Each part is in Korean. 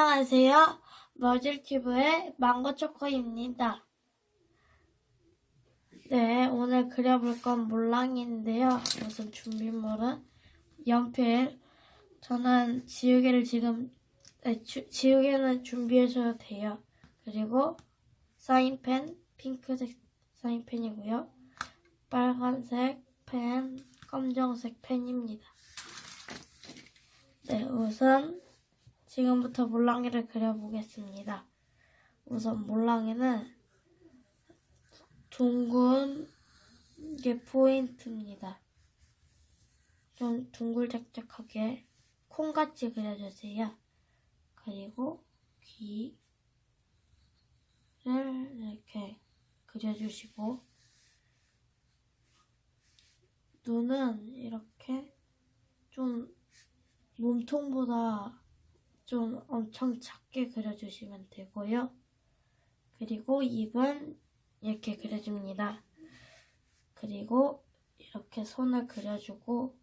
안녕하세요. 머즐튜브의 망고초코입니다. 네, 오늘 그려볼 건 몰랑이인데요. 우선 준비물은 연필. 저는 지우개를 지금, 네, 주- 지우개는 준비해줘도 돼요. 그리고 사인펜, 핑크색 사인펜이고요. 빨간색 펜, 검정색 펜입니다. 네, 우선 지금부터 몰랑이를 그려보겠습니다. 우선 몰랑이는 둥근 게 포인트입니다. 좀 둥글짝짝하게 콩같이 그려주세요. 그리고 귀를 이렇게 그려주시고 눈은 이렇게 좀 몸통보다 좀 엄청 작게 그려주시면 되고요. 그리고 입은 이렇게 그려줍니다. 그리고 이렇게 손을 그려주고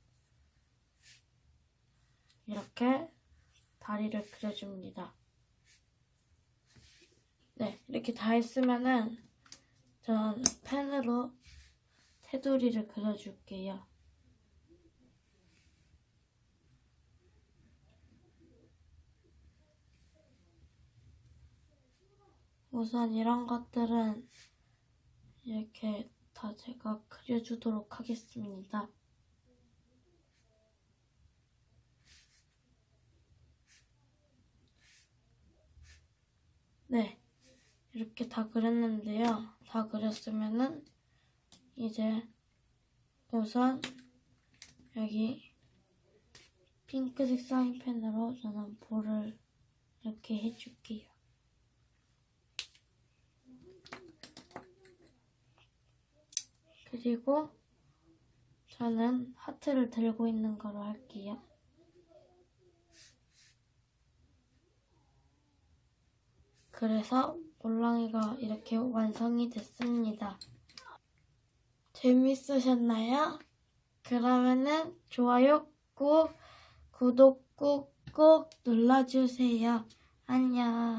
이렇게 다리를 그려줍니다. 네, 이렇게 다 했으면은 전 펜으로 테두리를 그려줄게요. 우선 이런 것들은 이렇게 다 제가 그려주도록 하겠습니다. 네, 이렇게 다 그렸는데요. 다 그렸으면은 이제 우선 여기 핑크색 사인펜으로 저는 볼을 이렇게 해줄게요. 그리고 저는 하트를 들고 있는 거로 할게요. 그래서 몰랑이가 이렇게 완성이 됐습니다. 재밌으셨나요? 그러면은 좋아요 꾹, 구독 꾹꾹 눌러주세요. 안녕.